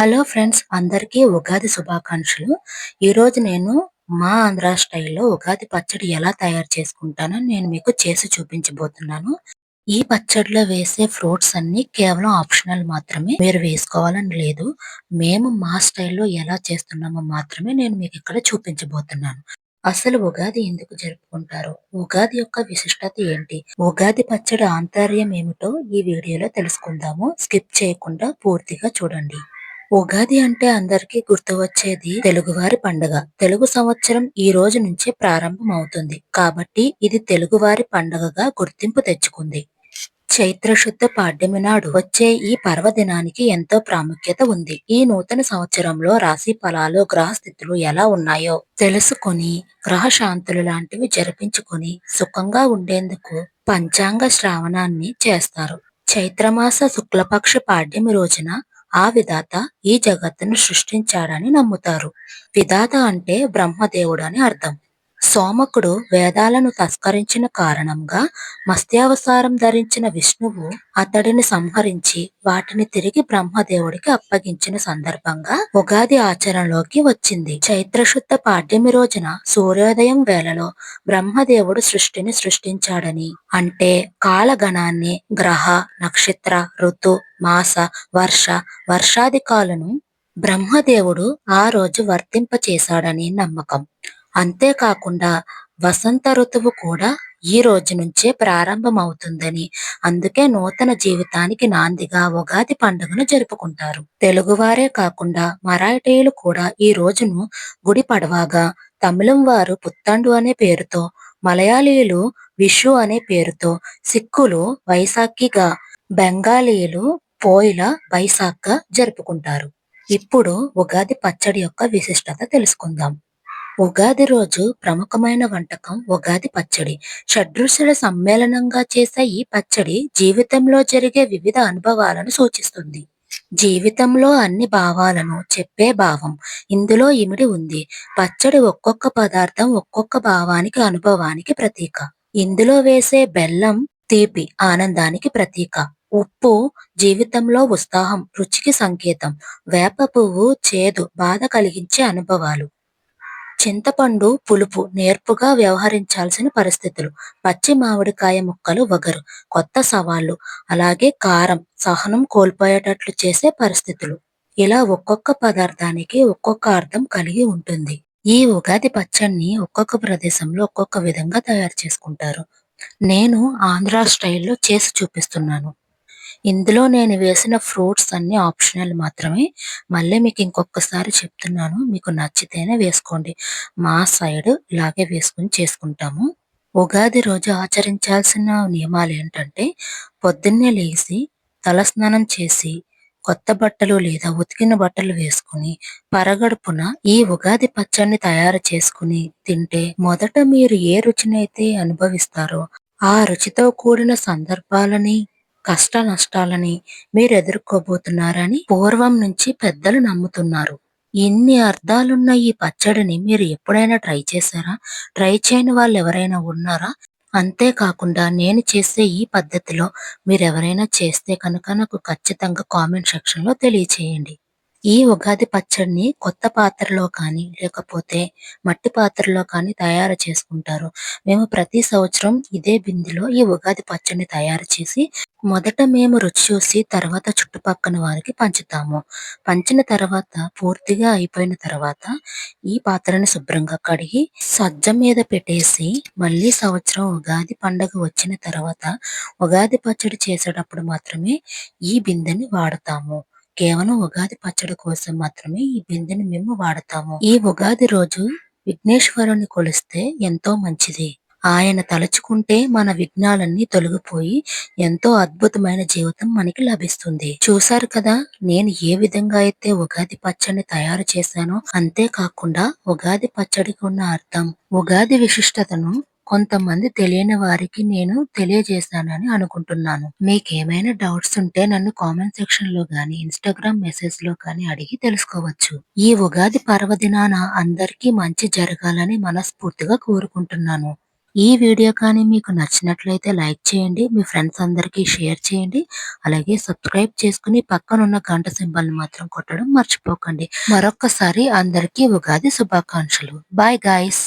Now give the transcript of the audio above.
Hello friends అందరికీ ఉగాది శుభాకాంక్షలు. ఈరోజు నేను మా ఆంధ్ర స్టైల్లో ఉగాది పచ్చడి ఎలా తయారు చేసుకుంటానో నేను మీకు చేసి చూపించబోతున్నాను. ఈ పచ్చడిలో వేసే ఫ్రూట్స్ అన్ని కేవలం ఆప్షనల్ మాత్రమే. మీరు వేసుకోవాలని లేదు. మేము మా స్టైల్లో ఎలా చేస్తున్నామో మాత్రమే నేను మీకు ఇక్కడ చూపించబోతున్నాను. అసలు ఉగాది ఎందుకు జరుపుకుంటారు? ఉగాది యొక్క విశిష్టత ఏంటి? ఉగాది పచ్చడి ఆంతర్యం ఏమిటో ఈ వీడియోలో తెలుసుకుందాము. స్కిప్ చేయకుండా పూర్తిగా చూడండి. ఉగాది అంటే అందరికీ గుర్తు వచ్చేది తెలుగువారి పండుగ. తెలుగు సంవత్సరం ఈ రోజు నుంచే ప్రారంభం అవుతుంది కాబట్టి ఇది తెలుగువారి పండుగగా గుర్తింపు తెచ్చుకుంది. చైత్ర శుద్ధ పాడ్యమి నాడు వచ్చే ఈ పర్వదినానికి ఎంతో ప్రాముఖ్యత ఉంది. ఈ నూతన సంవత్సరంలో రాశి ఫలాలు గ్రహస్థితులు ఎలా ఉన్నాయో తెలుసుకొని గ్రహ శాంతులు లాంటివి జరిపించుకొని సుఖంగా ఉండేందుకు పంచాంగ శ్రావణాన్ని చేస్తారు. చైత్రమాస శుక్లపక్ష పాడ్యమి రోజున ఆ విధాత ఈ జగత్తును సృష్టించాడని నమ్ముతారు. విధాత అంటే బ్రహ్మదేవుడు అని అర్థం. సోమకుడు వేదాలను తస్కరించిన కారణంగా మత్స్యావసారం ధరించిన విష్ణువు అతడిని సంహరించి వాటిని తిరిగి బ్రహ్మదేవుడికి అప్పగించిన సందర్భంగా ఉగాది ఆచరణలోకి వచ్చింది. చైత్రశుద్ధ పాడ్యమి రోజున సూర్యోదయం వేళలో బ్రహ్మదేవుడు సృష్టిని సృష్టించాడని అంటే కాలగణాన్ని గ్రహ నక్షత్ర ఋతు మాస వర్ష వర్షాధికాలను బ్రహ్మదేవుడు ఆ రోజు వర్తింపచేశాడని నమ్మకం. అంతేకాకుండా వసంత ఋతువు కూడా ఈ రోజు నుంచే ప్రారంభమవుతుందని. అందుకే నూతన జీవితానికి నాందిగా ఉగాది పండుగను జరుపుకుంటారు. తెలుగువారే కాకుండా మరాఠీలు కూడా ఈ రోజును గుడి పడవాగా తమిళం వారు పుత్తండు అనే పేరుతో మలయాళీలు విషు అనే పేరుతో సిక్కులు వైశాఖిగా బెంగాలీలు పోయిల వైశాఖ జరుపుకుంటారు. ఇప్పుడు ఉగాది పచ్చడి యొక్క విశిష్టత తెలుసుకుందాం. ఉగాది రోజు ప్రముఖమైన వంటకం ఉగాది పచ్చడి. షడ్రుచుల సమ్మేళనంగా చేసే ఈ పచ్చడి జీవితంలో జరిగే వివిధ అనుభవాలను సూచిస్తుంది. జీవితంలో అన్ని భావాలను చెప్పే భావం ఇందులో ఇమిడి ఉంది. పచ్చడి ఒక్కొక్క పదార్థం ఒక్కొక్క భావానికి అనుభవానికి ప్రతీక. ఇందులో వేసే బెల్లం తీపి ఆనందానికి ప్రతీక. ఉప్పు జీవితంలో ఉత్సాహం రుచికి సంకేతం. వేప పువ్వు చేదు బాధ కలిగించే అనుభవాలు. చింతపండు పులుపు నేర్పుగా వ్యవహరించాల్సిన పరిస్థితులు. పచ్చి మామిడికాయ ముక్కలు వగరు కొత్త సవాళ్ళు అలాగే కారం సహనం కోల్పోయేటట్లు చేసే పరిస్థితులు. ఇలా ఒక్కొక్క పదార్థానికి ఒక్కొక్క అర్థం కలిగి ఉంటుంది. ఈ ఉగాది పచ్చడిని ఒక్కొక్క ప్రదేశంలో ఒక్కొక్క విధంగా తయారు చేసుకుంటారు. నేను ఆంధ్ర స్టైల్లో చేసి చూపిస్తున్నాను. ఇందులో నేను వేసిన ఫ్రూట్స్ అన్ని ఆప్షనల్ మాత్రమే. మళ్ళీ మీకు ఇంకొకసారి చెప్తున్నాను. మీకు నచ్చితేనే వేసుకోండి. మా సైడ్ ఇలాగే వేసుకుని చేసుకుంటాము. ఉగాది రోజు ఆచరించాల్సిన నియమాలు ఏంటంటే పొద్దున్నే లేచి తలస్నానం చేసి కొత్త బట్టలు లేదా ఉతికిన బట్టలు వేసుకుని పరగడుపున ఈ ఉగాది పచ్చడిని తయారు చేసుకుని తింటే మొదట మీరు ఏ రుచినైతే అనుభవిస్తారో ఆ రుచితో కూడిన సందర్భాలని కష్ట నష్టాలని మీరు ఎదుర్కోబోతున్నారని పూర్వం నుంచి పెద్దలు నమ్ముతున్నారు. ఎన్ని అర్థాలున్న ఈ పచ్చడిని మీరు ఎప్పుడైనా ట్రై చేశారా? ట్రై చేయని వాళ్ళు ఎవరైనా ఉన్నారా? అంతేకాకుండా నేను చేసే ఈ పద్ధతిలో మీరు ఎవరైనా చేస్తే కనుక నాకు ఖచ్చితంగా కామెంట్ సెక్షన్లో తెలియచేయండి. ఈ ఉగాది పచ్చడిని కొత్త పాత్రలో కానీ లేకపోతే మట్టి పాత్రలో కానీ తయారు చేసుకుంటారు. మేము ప్రతి సంవత్సరం ఇదే బిందెలో ఈ ఉగాది పచ్చడిని తయారు చేసి మొదట మేము రుచి చూసి తర్వాత చుట్టుపక్కన వారికి పంచుతాము. పంచిన తర్వాత పూర్తిగా అయిపోయిన తర్వాత ఈ పాత్రని శుభ్రంగా కడిగి సజ్జ మీద పెట్టేసి మళ్ళీ సంవత్సరం ఉగాది పండగ వచ్చిన తర్వాత ఉగాది పచ్చడి చేసేటప్పుడు మాత్రమే ఈ బిందెని వాడతాము. కేవలం ఉగాది పచ్చడి కోసం మాత్రమే ఈ బిందెని మేము వాడతాము. ఈ ఉగాది రోజు విఘ్నేశ్వరుని కొలిస్తే ఎంతో మంచిది. ఆయన తలుచుకుంటే మన విఘ్నాలన్నీ తొలగిపోయి ఎంతో అద్భుతమైన జీవితం మనకి లభిస్తుంది. చూశారు కదా నేను ఏ విధంగా అయితే ఉగాది పచ్చడిని తయారు చేశానో అంతేకాకుండా ఉగాది పచ్చడికి ఉన్న అర్థం ఉగాది విశిష్టతను కొంతమంది తెలియని వారికి నేను తెలియజేశానని అనుకుంటున్నాను. మీకు ఏమైనా డౌట్స్ ఉంటే నన్ను కామెంట్ సెక్షన్లో గాని ఇన్స్టాగ్రామ్ మెసేజ్లో గాని అడిగి తెలుసుకోవచ్చు. ఈ ఉగాది పర్వదినాన అందరికీ మంచి జరగాలని మనస్ఫూర్తిగా కోరుకుంటున్నాను. ఈ వీడియో కానీ మీకు నచ్చినట్లయితే లైక్ చేయండి మీ ఫ్రెండ్స్ అందరికీ షేర్ చేయండి అలాగే సబ్స్క్రైబ్ చేసుకుని పక్కనున్న గంట సింబల్ మాత్రం కొట్టడం మర్చిపోకండి. మరొక్కసారి అందరికీ ఉగాది శుభాకాంక్షలు. Bye guys!